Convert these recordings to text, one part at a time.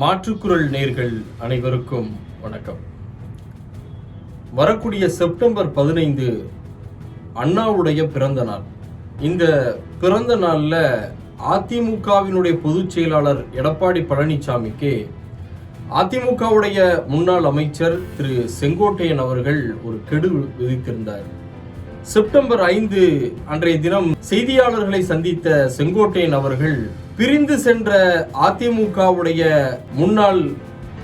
மாற்றுக்குரல் நேர்கள் அனைவருக்கும் வணக்கம். வரக்கூடிய செப்டம்பர் பதினைந்து அண்ணாவுடைய பிறந்த நாள். இந்த பிறந்த நாளில் அதிமுகவினுடைய பொதுச் செயலாளர் எடப்பாடி பழனிசாமிக்கு அதிமுகவுடைய முன்னாள் அமைச்சர் திரு செங்கோட்டையன் அவர்கள் ஒரு கெடு விதித்திருந்தார். செப்டம்பர் ஐந்து அன்றைய தினம் செய்தியாளர்களை சந்தித்த செங்கோட்டையன் அவர்கள் பிரிந்து சென்ற அதிமுகவுடைய முன்னாள்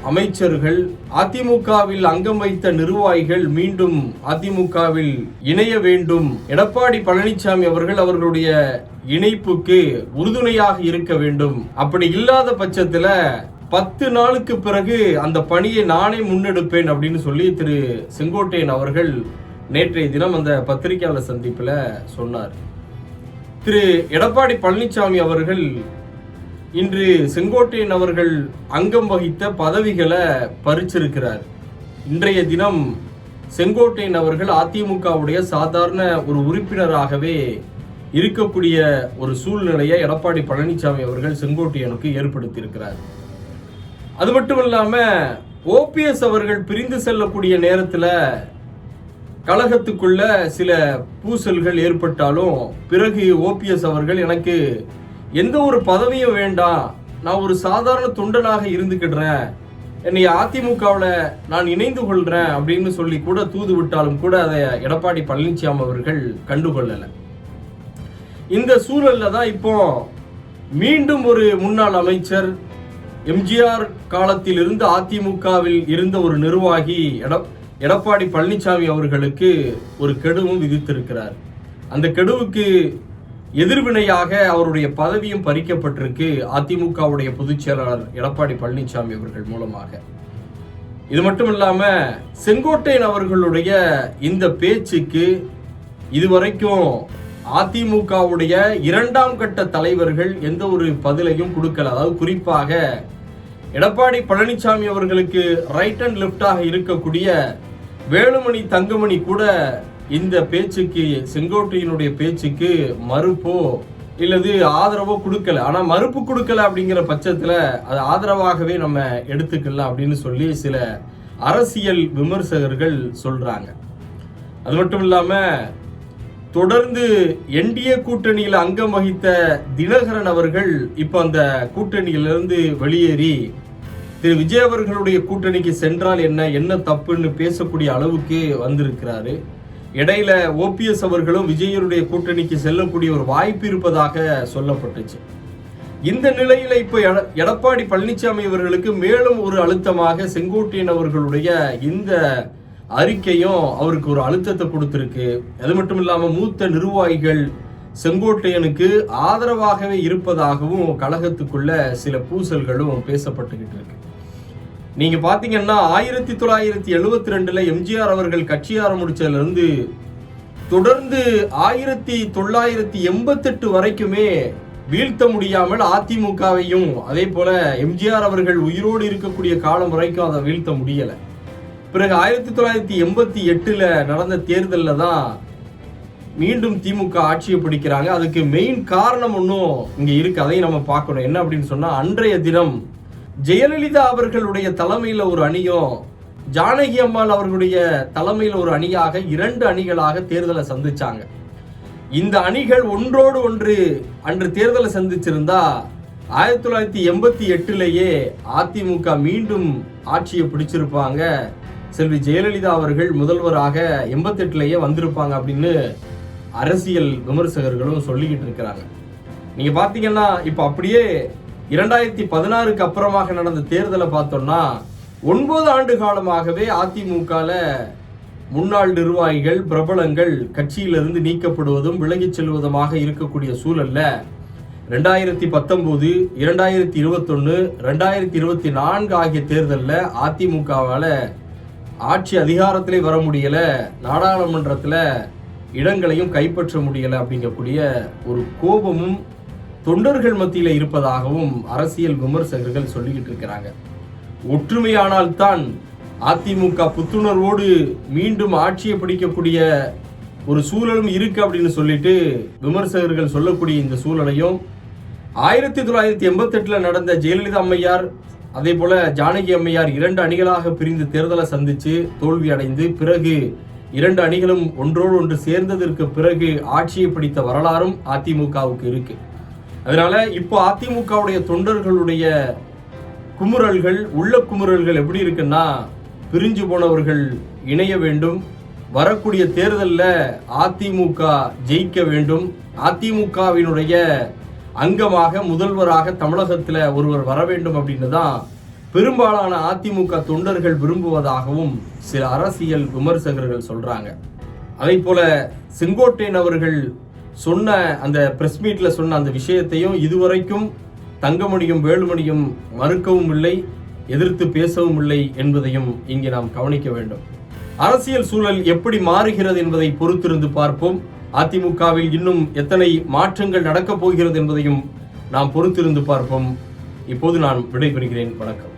அமைச்சர்கள் அதிமுகவில் அங்கம் வைத்த நிர்வாகிகள் மீண்டும் அதிமுகவில் இணைய வேண்டும். எடப்பாடி பழனிசாமி அவர்கள் அவர்களுடைய இணைப்புக்கு உறுதுணையாக இருக்க வேண்டும். அப்படி இல்லாத பட்சத்துல பத்து நாளுக்கு பிறகு அந்த பணியை நானே முன்னெடுப்பேன் அப்படின்னு சொல்லி திரு செங்கோட்டையன் அவர்கள் நேற்றைய தினம் அந்த பத்திரிகையாளர் சந்திப்பில் சொன்னார். திரு எடப்பாடி பழனிசாமி அவர்கள் இன்று செங்கோட்டையன் அவர்கள் அங்கம் வகித்த பதவிகளை பறிச்சிருக்கிறார். இன்றைய தினம் செங்கோட்டையன் அவர்கள் அதிமுகவுடைய சாதாரண ஒரு உறுப்பினராகவே இருக்கக்கூடிய ஒரு சூழ்நிலையை எடப்பாடி பழனிசாமி அவர்கள் செங்கோட்டையனுக்கு ஏற்படுத்தியிருக்கிறார். அது மட்டும் இல்லாமல் ஓபிஎஸ் அவர்கள் பிரிந்து செல்லக்கூடிய நேரத்தில் கழகத்துக்குள்ள சில பூசல்கள் ஏற்பட்டாலும் பிறகு ஓபிஎஸ் அவர்கள் எனக்கு எந்த ஒரு பதவியும் வேண்டாம் நான் ஒரு சாதாரண தொண்டனாக இருந்துக்கிடுறேன் என்னை அதிமுகவில் நான் இணைந்து கொள்கிறேன் அப்படின்னு சொல்லி கூட தூது விட்டாலும் கூட அதை எடப்பாடி பழனிசாமி அவர்கள் கண்டுகொள்ளலை. இந்த சூழலில் தான் இப்போ மீண்டும் ஒரு முன்னாள் அமைச்சர் எம்ஜிஆர் காலத்தில் இருந்து அதிமுகவில் இருந்த ஒரு நிர்வாகி எட எடப்பாடி பழனிசாமி அவர்களுக்கு ஒரு கெடுவும் விதித்திருக்கிறார். அந்த கெடுவுக்கு எதிர்வினையாக அவருடைய பதவியும் பறிக்கப்பட்டிருக்கு அதிமுகவுடைய பொதுச் செயலாளர் எடப்பாடி பழனிசாமி அவர்கள் மூலமாக. இது மட்டும் இல்லாம செங்கோட்டையன் அவர்களுடைய இந்த பேச்சுக்கு இதுவரைக்கும் அதிமுகவுடைய இரண்டாம் கட்ட தலைவர்கள் எந்த ஒரு பதிலையும் கொடுக்கல. அதாவது குறிப்பாக எடப்பாடி பழனிசாமி அவர்களுக்கு ரைட் அண்ட் லெப்டாக இருக்கக்கூடிய வேலுமணி தங்கமணி கூட இந்த பேச்சுக்கு செங்கோட்டையினுடைய பேச்சுக்கு மறுப்போ இல்லது ஆதரவோ கொடுக்கல. ஆனால் மறுப்பு கொடுக்கல அப்படிங்கிற பட்சத்தில் அது ஆதரவாகவே நம்ம எடுத்துக்கலாம் அப்படின்னு சொல்லி சில அரசியல் விமர்சகர்கள் சொல்கிறாங்க அது மட்டும் இல்லாமல் தொடர்ந்து என்டிஏ கூட்டணியில் அங்கம் வகித்த தினகரன் அவர்கள் இப்போ அந்த கூட்டணியிலிருந்து வெளியேறி திரு விஜய் அவர்களுடைய கூட்டணிக்கு சென்றால் என்ன என்ன தப்புன்னு பேசக்கூடிய அளவுக்கு வந்திருக்கிறாரு. இடையில ஓபிஎஸ் அவர்களும் விஜயனுடைய கூட்டணிக்கு செல்லக்கூடிய ஒரு வாய்ப்பு இருப்பதாக சொல்லப்பட்டுச்சு. இந்த நிலையில இப்ப எட- எடப்பாடி பழனிசாமி அவர்களுக்கு மேலும் ஒரு அழுத்தமாக செங்கோட்டையன் அவர்களுடைய இந்த அறிக்கையும் அவருக்கு ஒரு அழுத்தத்தை கொடுத்துருக்கு. அது மட்டும் இல்லாம மூத்த நிர்வாகிகள் செங்கோட்டையனுக்கு ஆதரவாகவே இருப்பதாகவும் கழகத்துக்குள்ள சில பூசல்களும் பேசப்பட்டுக்கிட்டு இருக்கு. நீங்க பாத்தீங்கன்னா ஆயிரத்தி தொள்ளாயிரத்தி எழுபத்தி ரெண்டுல எம்ஜிஆர் அவர்கள் கட்சி ஆரம்பிச்சதுல இருந்து தொடர்ந்து ஆயிரத்தி தொள்ளாயிரத்தி எண்பத்தெட்டு வரைக்குமே வீழ்த்த முடியாமல் அதிமுகவையும் அதே போல எம்ஜிஆர் அவர்கள் உயிரோடு இருக்கக்கூடிய காலம் வரைக்கும் அதை வீழ்த்த முடியல. பிறகு ஆயிரத்தி தொள்ளாயிரத்தி எண்பத்தி எட்டுல நடந்த தேர்தலில் தான் மீண்டும் திமுக ஆட்சியை பிடிக்கிறாங்க. அதுக்கு மெயின் காரணம் ஒன்றும் இங்கே இருக்கு. அதையும் நம்ம பார்க்கணும். என்ன அப்படின்னு சொன்னால் அன்றைய தினம் ஜெயலலிதா அவர்களுடைய தலைமையில் ஒரு அணியும் ஜானகி அம்மாள் அவர்களுடைய தலைமையில் ஒரு அணியாக இரண்டு அணிகளாக தேர்தலை சந்திச்சாங்க. இந்த அணிகள் ஒன்றோடு ஒன்று அன்று தேர்தலை சந்திச்சிருந்தா ஆயிரத்தி தொள்ளாயிரத்தி எண்பத்தி எட்டுலேயே அதிமுக மீண்டும் ஆட்சியை பிடிச்சிருப்பாங்க. செல்வி ஜெயலலிதா அவர்கள் முதல்வராக எண்பத்தெட்டுலேயே வந்திருப்பாங்க அப்படின்னு அரசியல் விமர்சகர்களும் சொல்லிக்கிட்டு இருக்கிறாங்க. நீங்கள் பார்த்தீங்கன்னா இப்போ அப்படியே இரண்டாயிரத்தி பதினாறுக்கு அப்புறமாக நடந்த தேர்தலை பார்த்தோம்னா ஒன்பது ஆண்டு காலமாகவே அதிமுகவில் முன்னாள் நிர்வாகிகள் பிரபலங்கள் கட்சியிலிருந்து நீக்கப்படுவதும் விலகிச் செல்வதுமாக இருக்கக்கூடிய சூழல்ல ரெண்டாயிரத்தி பத்தொன்பது இரண்டாயிரத்தி இருபத்தொன்னு ரெண்டாயிரத்தி இருபத்தி நான்கு ஆகிய தேர்தலில் அதிமுகவால் ஆட்சி அதிகாரத்திலே வர முடியலை நாடாளுமன்றத்தில் இடங்களையும் கைப்பற்ற முடியலை அப்படிங்கக்கூடிய ஒரு கோபமும் தொண்டர்கள் மத்தியில் இருப்பதாகவும் அரசியல் விமர்சகர்கள் சொல்லிக்கிட்டு இருக்கிறாங்க. ஒற்றுமையானால்தான் அதிமுக புத்துணர்வோடு மீண்டும் ஆட்சியை பிடிக்கக்கூடிய ஒரு சூழலும் இருக்கு அப்படின்னு சொல்லிட்டு விமர்சகர்கள் சொல்லக்கூடிய இந்த சூழலையும் ஆயிரத்தி தொள்ளாயிரத்தி எண்பத்தெட்டில் நடந்த ஜெயலலிதா அம்மையார் அதே போல ஜானகி அம்மையார் இரண்டு அணிகளாக பிரிந்து தேர்தலை சந்திச்சு தோல்வி அடைந்து பிறகு இரண்டு அணிகளும் ஒன்றோடு ஒன்று சேர்ந்ததற்கு பிறகு ஆட்சியை பிடித்த வரலாறும் அதிமுகவுக்கு இருக்குது அதனால இப்போ அதிமுகவுடைய தொண்டர்களுடைய குமுறல்கள் உள்ள குமுறல்கள் எப்படி இருக்குன்னா பிரிஞ்சு போனவர்கள் இணைய வேண்டும். வரக்கூடிய தேர்தலில் அதிமுக ஜெயிக்க வேண்டும். அதிமுகவினுடைய அங்கமாக முதல்வராக தமிழகத்தில் ஒருவர் வர வேண்டும் அப்படின்னு தான் பெரும்பாலான அதிமுக தொண்டர்கள் விரும்புவதாகவும் சில அரசியல் விமர்சகர்கள் சொல்றாங்க. அதே போல செங்கோட்டையன் அவர்கள் சொன்ன அந்த ப்ரெஸ் மீட்டில் சொன்ன அந்த விஷயத்தையும் இதுவரைக்கும் தங்கமணியும் வேலுமணியும் மறுக்கவும் இல்லை எதிர்த்து பேசவும் இல்லை என்பதையும் இங்கே நாம் கவனிக்க வேண்டும். அரசியல் சூழல் எப்படி மாறுகிறது என்பதை பொறுத்திருந்து பார்ப்போம். அதிமுகவில் இன்னும் எத்தனை மாற்றங்கள் நடக்கப் போகிறது என்பதையும் நாம் பொறுத்திருந்து பார்ப்போம். இப்போது நான் விடைபெறுகிறேன். வணக்கம்.